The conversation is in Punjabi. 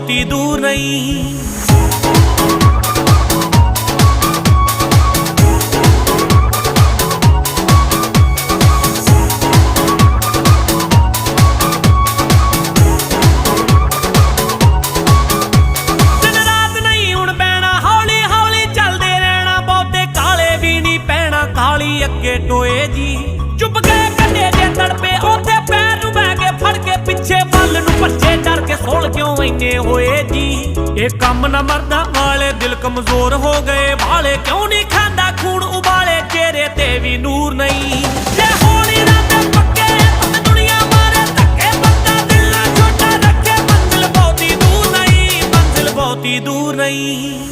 ਵੀ ਦੂਰ ਨਹੀਂ। ਦਿਨ ਰਾਤ ਨਹੀਂ ਹੁਣ ਬਹਿਣਾ ਹੌਲੀ ਪੈਂਦੇ ਹੋਏ ਜੀ। ਇਹ ਕੰਮ ਨਾ ਮਰਦਾ, ਵਾਲੇ ਦਿਲ ਕਮਜ਼ੋਰ ਹੋ ਗਏ। ਵਾਲੇ ਕਿਉਂ ਨਹੀਂ ਖਾਂਦਾ, ਖੂਨ ਉਬਾਲੇ, ਚਿਹਰੇ ਤੇ ਵੀ ਨੂਰ ਨਹੀਂ। ਦੂਰ ਨਹੀਂ।